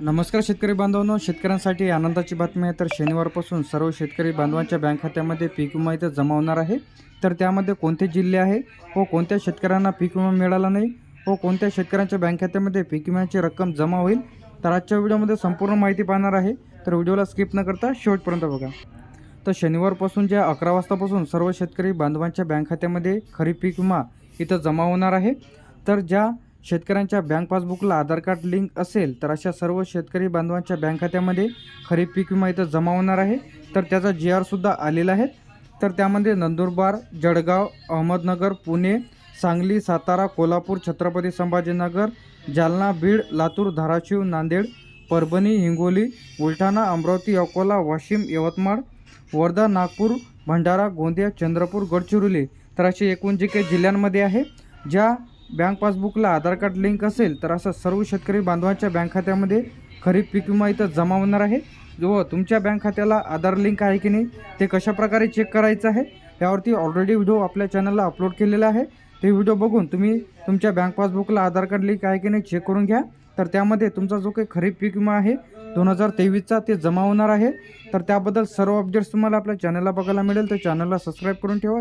नमस्कार शेतकरी बांधवांनो. शेतकऱ्यांसाठी आनंदाची बातमी आहे. तर शनिवारपासून सर्व शेतकरी बांधवांच्या बँक खात्यामध्ये पीक विमा इथं जमा होणार आहे. तर त्यामध्ये कोणते जिल्हे आहे व कोणत्या शेतकऱ्यांना पीक विमा मिळाला नाही व कोणत्या शेतकऱ्यांच्या बँक खात्यामध्ये पीक विम्याची रक्कम जमा होईल? तर आजच्या व्हिडिओमध्ये संपूर्ण माहिती पाहणार आहे. तर व्हिडिओला स्किप न करता शेवटपर्यंत बघा. तर शनिवारपासून ज्या अकरा वाजतापासून सर्व शेतकरी बांधवांच्या बँक खात्यामध्ये खरीप पीक विमा इथं जमा होणार आहे. तर ज्या शेतकऱ्यांच्या बँक पासबुकला आधार कार्ड लिंक असेल तर अशा सर्व शेतकरी बांधवांच्या बँक खात्यामध्ये खरीप पीक विमा इथं जमा होणार आहे. तर त्याचा जी आरसुद्धा आलेला आहे. तर त्यामध्ये नंदुरबार जळगाव अहमदनगर पुणे सांगली सातारा कोल्हापूर छत्रपती संभाजीनगर जालना बीड लातूर धाराशिव नांदेड परभणी हिंगोली बुलढाणा अमरावती अकोला वाशिम यवतमाळ वर्धा नागपूर भंडारा गोंदिया चंद्रपूर गडचिरोली. तर असे एकूण जे काही जिल्ह्यांमध्ये आहे ज्या बँक पासबुकला आधार कार्ड लिंक असेल तर असं सर्व शेतकरी बांधवांच्या बँक खात्यामध्ये खरीप पीक विमा इथं जमा होणार आहे. व तुमच्या बँक खात्याला आधार लिंक आहे की नाही ते कशाप्रकारे चेक करायचं आहे यावरती ऑलरेडी व्हिडिओ आपल्या चॅनलला अपलोड केलेला आहे. ते व्हिडिओ बघून तुम्ही तुमच्या बँक पासबुकला आधार कार्ड लिंक आहे की नाही चेक करून घ्या. तर त्यामध्ये तुमचा जो काही खरीप पीक विमा आहे दोन हजार तेवीसचा ते जमा होणार आहे. तर त्याबद्दल सर्व अपडेट्स तुम्हाला आपल्या चॅनलला बघायला मिळेल. तर चॅनलला सबस्क्राईब करून ठेवा.